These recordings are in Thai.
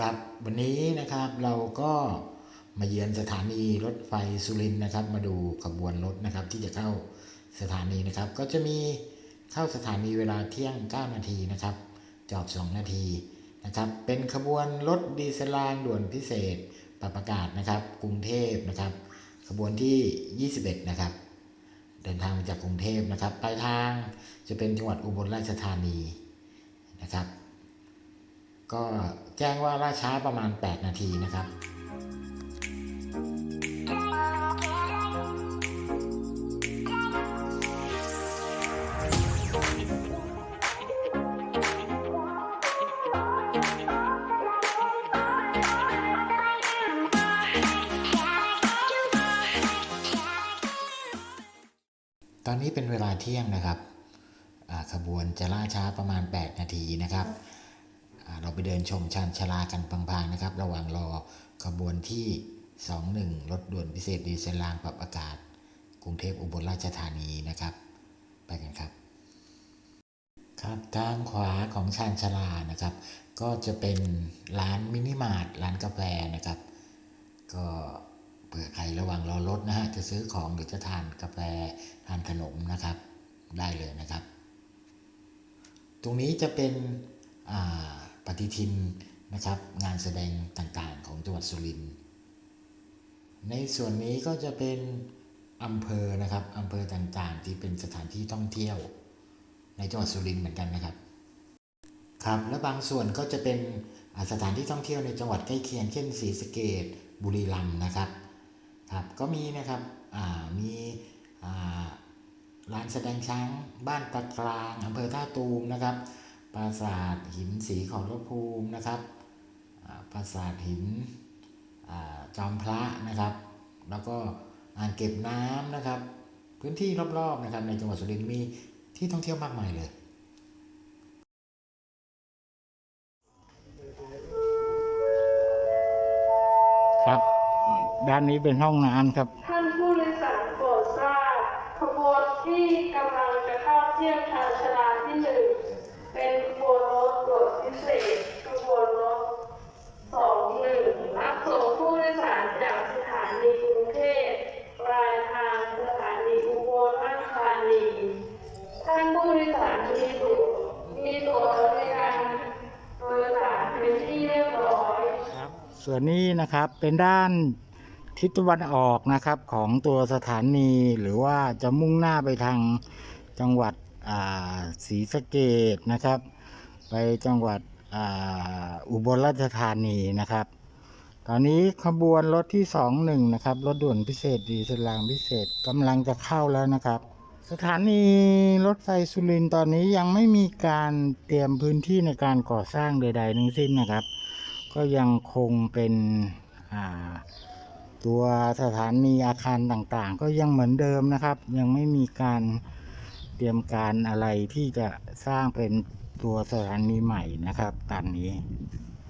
ครับวันนี้นะครับเราก็มาเยือนสถานีรถไฟสุรินทร์นะครับ มาดูขบวนรถนะครับ ที่จะเข้าสถานีนะครับ ก็จะมีเข้าสถานีเวลาเที่ยง 9 นาทีนะครับจอด2นาทีนะครับ เป็นขบวนรถดีเซลรางด่วนพิเศษปรับอากาศนะครับ กรุงเทพนะครับ ขบวนที่ 21 นะครับ เดินทางมาจากกรุงเทพนะครับปลายทางจะเป็นจังหวัดอุบลราชธานีนะครับ ก็แจ้งว่าล่าช้าประมาณ 8 นาทีนะครับตอนนี้เป็นเวลาเที่ยงนะครับขบวนจะล่าช้าประมาณ 8 นาทีนะครับ เราไปเดินชมชานชาลากันพลางๆนะครับ ระหว่างรอขบวนที่ 21 รถด่วนพิเศษดีเซลรางปรับอากาศ กรุงเทพอุบลราชธานีนะครับ ไปกันครับ ครับทางขวาของชานชาลานะครับ ก็จะเป็นร้านมินิมาร์ทร้านกาแฟนะครับ ก็เผื่อใครระหว่างรอรถนะฮะจะซื้อของหรือจะทานกาแฟทานขนมนะครับได้เลยนะครับ ตรงนี้จะเป็นอ่า ปฏิทินนะครับ งานแสดงต่างๆ ของจังหวัดสุรินทร์ในส่วนนี้ก็จะเป็นอำเภอนะครับอำเภอต่างๆ ที่เป็นสถานที่ท่องเที่ยว ในจังหวัดสุรินทร์เหมือนกันนะครับ ครับและบางส่วนก็จะเป็นสถานที่ท่องเที่ยวในจังหวัดใกล้เคียงเช่นศรีสะเกดบุรีรัมย์นะครับครับก็มีนะครับมีอ่าร้านแสดงช้างบ้านตะกลางอำเภอท่าตูมนะครับ ปราสาทหินสีขอรภูมินะครับอ่าปราสาทหินอ่าจอมพระนะครับ แล้วก็อ่างเก็บน้ำนะครับ พื้นที่รอบๆนะครับ ในจังหวัดสุรินทร์มีที่ท่องเที่ยวมากมายเลยครับ ด้านนี้เป็นห้องน้ำครับ ท่านผู้โดยสารโปรดทราบขบวนที่กำลังจะเข้าเทียบชานชาลาที่หนึ่ง เป็นขบวนรถด่วนพิเศษขบวนรถสองหนึ่งรับส่งผู้โดยสารจากสถานีกรุงเทพปลายทางสถานีอุบลราชธานีท่านผู้โดยสารมีตั๋วมีตั๋วในการโดยสารเป็นที่เรียบร้อยส่วนนี้นะครับเป็นด้านทิศตะวันออกนะครับของตัวสถานีหรือว่าจะมุ่งหน้าไปทางจังหวัด ศรีสะเกดนะครับ ไปจังหวัดอ,อุบลราชธานีนะครับ ตอนนี้ขบวนรถที่สองหนึ่งนะครับรถด่วนพิเศษดีเซลรางพิเศษกำลังจะเข้าแล้วนะครับ สถานีรถไฟสุรินตอนนี้ยังไม่มีการเตรียมพื้นที่ในการก่อสร้างใด ๆ ทั้งสิ้นนะครับ ก็ยังคงเป็นตัวสถานีอาคารต่างๆ ก็ยังเหมือนเดิมนะครับ ยังไม่มีการ เตรียมการอะไรที่จะสร้างเป็นตัวสถานีใหม่นะครับตอนนี้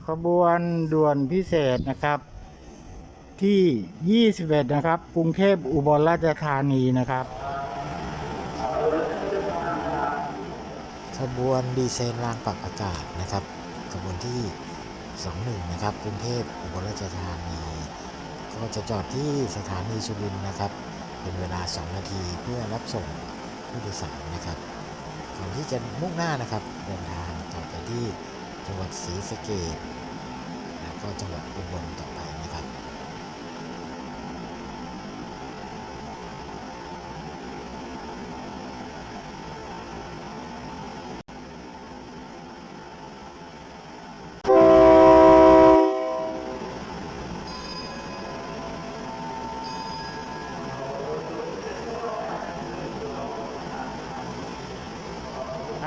ขบวนด่วนพิเศษนะครับ ที่ 21 นะครับ กรุงเทพอุบลราชธานีนะครับขบวนดีเซลรางปรับอากาศนะครับขบวนที่ 21 นะครับ กรุงเทพอุบลราชธานีก็จะจอดที่สถานีสุรินทร์นะครับ เป็นเวลา 2 นาทีเพื่อรับส่ง ผู้โดยสารนะครับก่อนที่จะมุ่งหน้านะครับ เดินทางต่อไปที่จังหวัดศรีสะเกดแล้วก็จังหวัดอุบล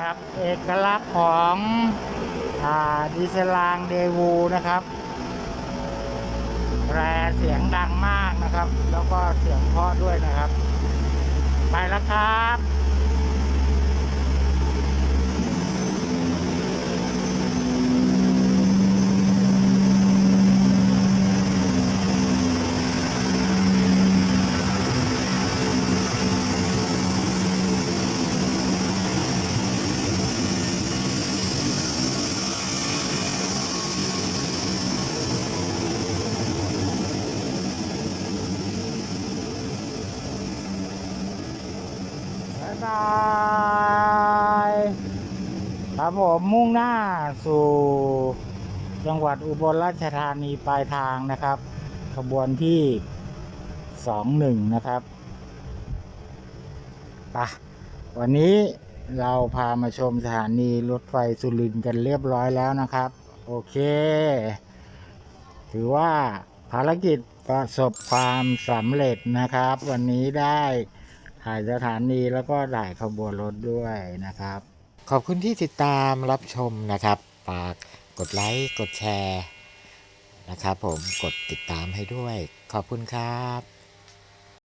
ครับ เอกลักษณ์ของอดีเซลางเดวูนะครับแรเสียงดังมากนะครับ แล้วก็เสียงเพาะด้วยนะครับ ไปแล้วครับ บายครับผมมุ่งหน้าสู่จังหวัดอุบลราชธานีปลายทางนะครับ ขบวนที่สองหนึ่งนะครับปะวันนี้เราพามาชมสถานีรถไฟสุรินทร์กันเรียบร้อยแล้วนะครับ โอเค ถือว่าภารกิจประสบความสำเร็จนะครับ วันนี้ได้ ถ่ายสถานีแล้วก็ถ่ายขบวนรถด้วยนะครับ ขอบคุณที่ติดตามรับชมนะครับ ฝากกดไลค์กดแชร์นะครับผมกดติดตามให้ด้วย ขอบคุณครับ